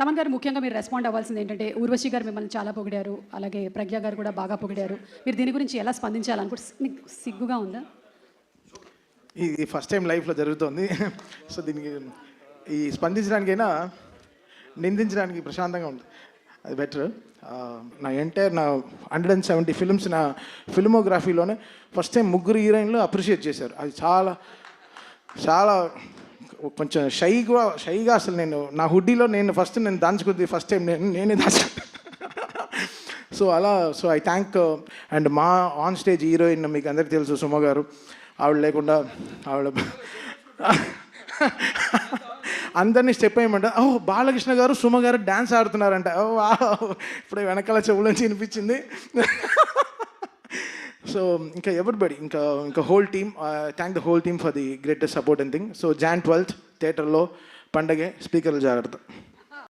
తమన్ గారు ముఖ్యంగా మీరు రెస్పాండ్ అవ్వాల్సింది ఏంటంటే ఊర్వశి గారు మిమ్మల్ని చాలా పొగిడారు అలాగే ప్రజ్ఞ గారు కూడా బాగా పొగిడారు. మీరు దీని గురించి ఎలా స్పందించాలనుకుంటే సిగ్గుగా ఉందా? ఇది ఫస్ట్ టైం లైఫ్లో జరుగుతుంది. సో దీనికి ఈ స్పందించడానికైనా నిందించడానికి ప్రశాంతంగా ఉంది. అది బెటర్ నా ఎంటైర్ నా హండ్రెడ్ అండ్ సెవెంటీ ఫిల్మ్స్ నా ఫిల్మోగ్రఫీలోనే ఫస్ట్ టైం ముగ్గురు హీరోయిన్లు అప్రిషియేట్ చేశారు. అది చాలా చాలా కొంచెం షైగా షైగా అసలు నేను నా హుడ్డీలో నేను ఫస్ట్ నేను దాచుకుంది ఫస్ట్ టైం నేను నేనే దాచు సో అలా సో ఐ థ్యాంక్ అండ్ మా ఆన్ స్టేజ్ హీరోయిన్ మీకు అందరికీ తెలుసు సుమ గారు. ఆవిడ లేకుండా ఆవిడ అందరినీ స్టెప్ వేయమంట ఓ బాలకృష్ణ గారు సుమ గారు డ్యాన్స్ ఆడుతున్నారంట. ఓ ఇప్పుడు ఇప్పుడే వెనకాల చెవులోంచి వినిపించింది. సో ఇంకా ఎవరిబడి ఇంకా ఇంకా whole team thank the whole team for the greatest support and thing so June twelfth థియేటర్లో పండగే స్పీకర్లు జాగ్రత్త.